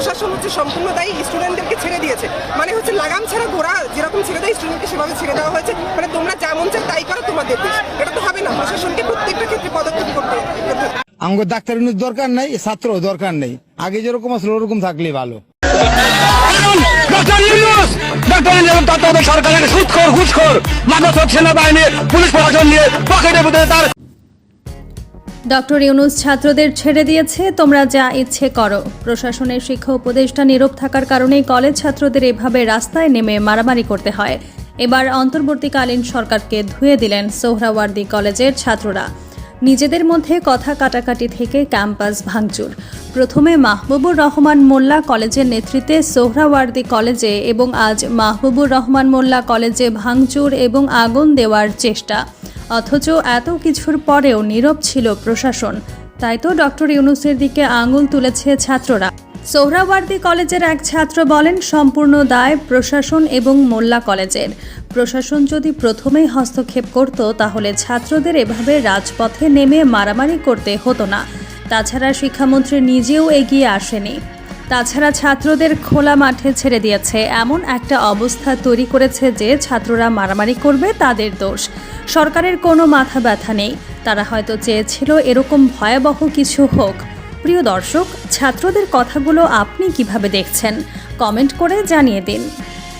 প্রশাসন হচ্ছে সম্পূর্ণ দায়ী স্টুডেন্টদেরকে ছেড়ে দিয়েছে। মানে হচ্ছে লাগাম ছাড়া ঘোড়া যেরকম ছেড়ে দেয় স্টুডেন্টকে সেভাবে ছেড়ে দেওয়া হয়েছে। মানে তোমরা যেমন চাই তাই করো তোমাদের দেশ। এটা তো হবে না। প্রশাসনকে প্রত্যেকটা ক্ষেত্রে পদক্ষেপ করতে আমাকে ডাক্তার ইউনিট দরকার নাই ছাত্র দরকার নেই। আগে যেরকম আসলে ওরকম থাকলে ভালো। সরকারের সুৎখোর ঘুষখোর মাদক সেনাবাহিনী পুলিশ প্রশাসন নিয়ে ভিতরে তার ডক্টর ইউনুস ছাত্রদের ছেড়ে দিয়েছে, তোমরা যা ইচ্ছে করো। প্রশাসনের শিক্ষা উপদেষ্টা নীরব থাকার কারণেই কলেজ ছাত্রদের এভাবে রাস্তায় নেমে মারামারি করতে হয়। এবার অন্তর্বর্তীকালীন সরকারকে ধুয়ে দিলেন সোহরাওয়ার্দী কলেজের ছাত্ররা। নিজেদের মধ্যে কথা কাটাকাটি থেকে ক্যাম্পাস ভাঙচুর। প্রথমে মাহবুবুর রহমান মোল্লা কলেজের নেতৃত্বে সোহরাওয়ার্দী কলেজে এবং আজ মাহবুবুর রহমান মোল্লা কলেজে ভাঙচুর এবং আগুন দেওয়ার চেষ্টা। অথচ এত কিছুর পরেও নীরব ছিল প্রশাসন। তাই তো ডক্টর ইউনুসের দিকে আঙুল তুলেছে ছাত্ররা। সোহরাওয়ার্দী কলেজের এক ছাত্র বলেন, সম্পূর্ণ দায় প্রশাসন এবং মোল্লা কলেজের। প্রশাসন যদি প্রথমেই হস্তক্ষেপ করত, তাহলে ছাত্রদের এভাবে রাজপথে নেমে মারামারি করতে হতো না। তাছাড়া শিক্ষামন্ত্রী নিজেও এগিয়ে আসেনি। তাছাড়া ছাত্রদের খোলা মাঠে ছেড়ে দিয়েছে। এমন একটা অবস্থা তৈরি করেছে যে ছাত্ররা মারামারি করবে তাদের দোষ। সরকারের কোনো মাথা ব্যথা নেই। তারা হয়তো চেয়েছিল এরকম ভয়াবহ কিছু হোক। প্রিয় দর্শক, ছাত্রদের কথাগুলো আপনি কীভাবে দেখছেন? কমেন্ট করে জানিয়ে দিন।